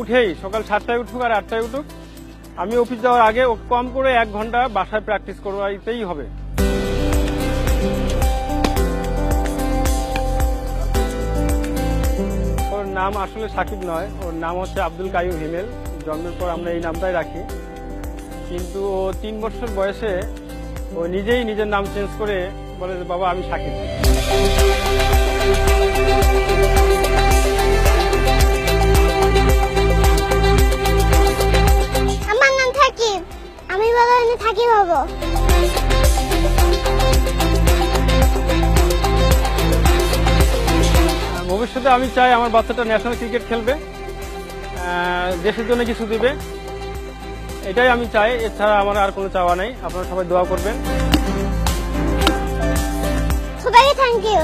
উঠেই সকাল সাতটায় উঠুক আর আটটায় উঠুক, আমি অফিস যাওয়ার আগে কম করে এক ঘণ্টা বাসায় প্র্যাকটিস করবাইতেই হবে। ওর নাম আসলে সাকিব নয়, ওর নাম হচ্ছে আব্দুল কায়ু হিমেল, জন্মের পর আমরা এই নামটাই রাখি। কিন্তু ও তিন বছর বয়সে ও নিজেই নিজের নাম চেঞ্জ করে বলে বাবা, আমি সাকিব। হলে হব? ভবিষ্যতে আমি চাই আমার বাচ্চাটা ন্যাশনাল ক্রিকেট খেলবে দেশের জন্য কিছু দিবে। এটাই আমি চাই এছাড়া আমার আর কোনো চাওয়া নেই। আপনারা সবাই দোয়া করবেন। সবাইকে থ্যাংক ইউ